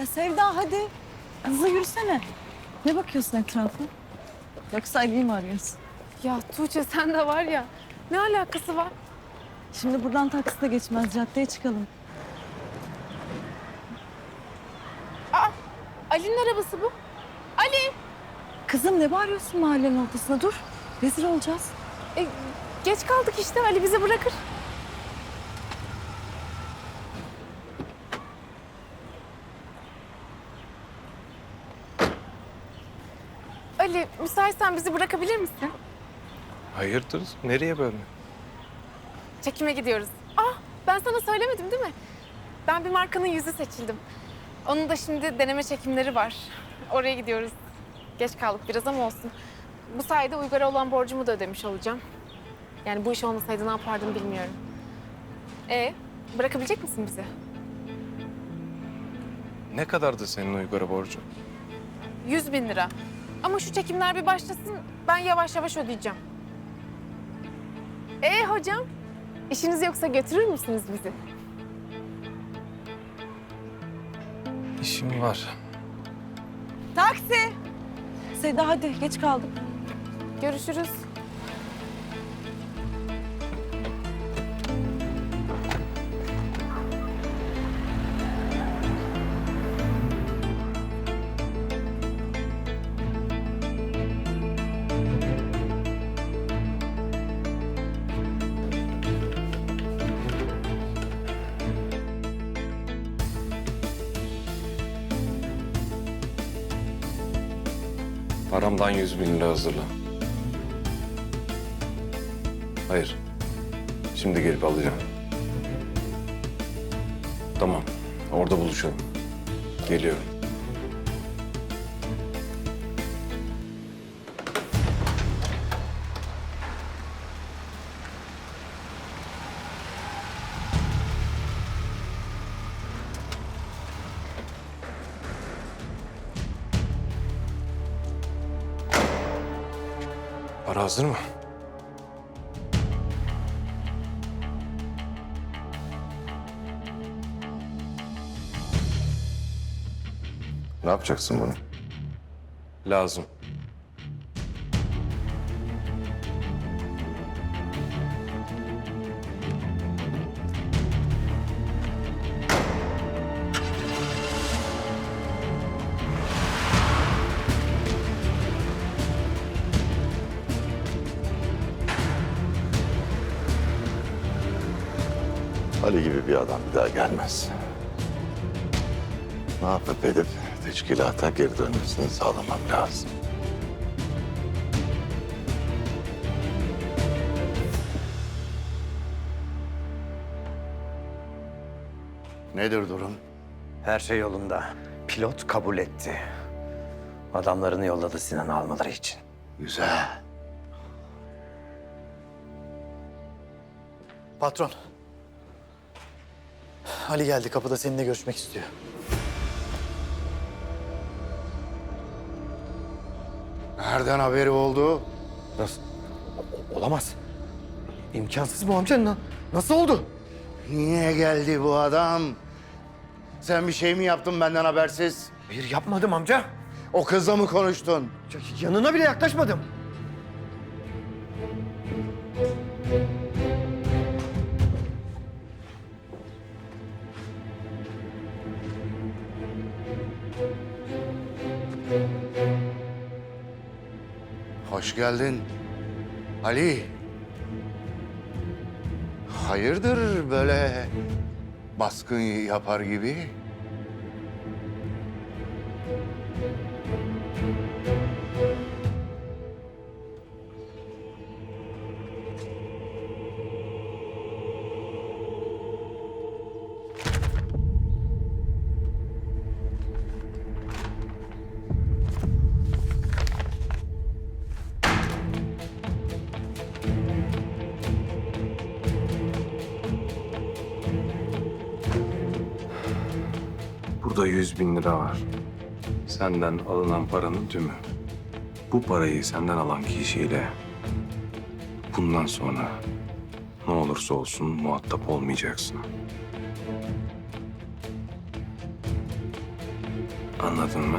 Ya Sevda hadi. Hızlı yürüsene. Ne bakıyorsun etrafa? Yoksa Ali'yi mi arıyorsun? Ya Tuğçe sen de var ya. Ne alakası var? Şimdi buradan taksi de geçmez. Caddeye çıkalım. Ali'nin arabası bu. Ali! Kızım ne bağırıyorsun mahallenin ortasında? Dur. Rezil olacağız. E, geç kaldık işte. Ali bizi bırakır. Ali müsaitsen bizi bırakabilir misin? Hayırdır? Nereye böyle? Çekime gidiyoruz. Ah ben sana söylemedim değil mi? Ben bir markanın yüzü seçildim. Onun da şimdi deneme çekimleri var. Oraya gidiyoruz. Geç kaldık biraz ama olsun. Bu sayede Uygar'a olan borcumu da ödemiş olacağım. Yani bu iş olmasaydı ne yapardım bilmiyorum. E bırakabilecek misin bizi? Ne kadardı senin Uygar'a borcun? 100 bin lira. Ama şu çekimler bir başlasın ben yavaş yavaş ödeyeceğim. E hocam işiniz yoksa götürür müsünüz bizi? İşim var. Taksi! Sevda hadi. Geç kaldık. Görüşürüz. Paramdan yüz bin lira hazırla. Hayır. Şimdi gelip alacağım. Tamam. Orada buluşalım. Geliyorum. Para hazır mı? Ne yapacaksın bunu? Lazım. Ali gibi bir adam bir daha gelmez. Ne yapıp edip teşkilata geri dönmesini sağlamam lazım. Nedir durum? Her şey yolunda. Pilot kabul etti. Adamlarını yolladı Sinan'ı almaları için. Güzel. Patron. Ali geldi kapıda seninle görüşmek istiyor. Nereden haberi oldu? Nasıl? O- olamaz. İmkansız bu amca. Na- Nasıl oldu? Niye geldi bu adam? Sen bir şey mi yaptın benden habersiz? Bir yapmadım amca. O kızla mı konuştun? Ya- Yanına bile yaklaşmadım. Hoş geldin. Ali. Hayırdır böyle baskın yapar gibi? Burada yüz bin lira var. Senden alınan paranın tümü. Bu parayı senden alan kişiyle bundan sonra ne olursa olsun muhatap olmayacaksın. Anladın mı?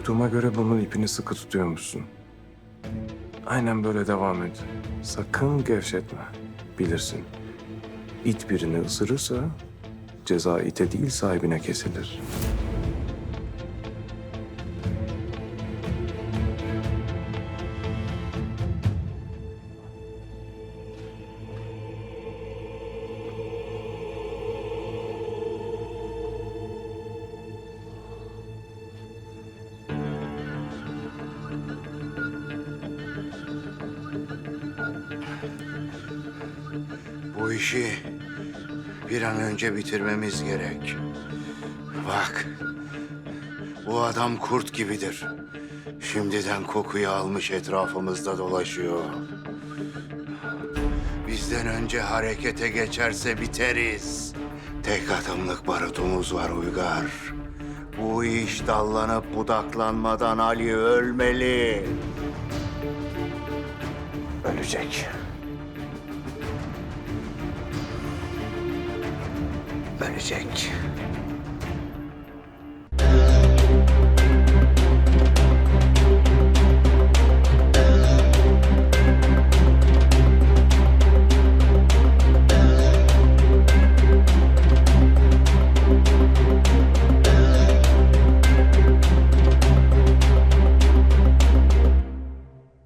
Duyduğuma göre bunun ipini sıkı tutuyormuşsun. Aynen böyle devam et. Sakın gevşetme. Bilirsin. İt birini ısırırsa ceza ite değil sahibine kesilir. İşi bir an önce bitirmemiz gerek. Bak, bu adam kurt gibidir. Şimdiden kokuyu almış etrafımızda dolaşıyor. Bizden önce harekete geçerse biteriz. Tek adımlık barutumuz var Uygar. Bu iş dallanıp budaklanmadan Ali ölmeli. Ölecek. Ölecek.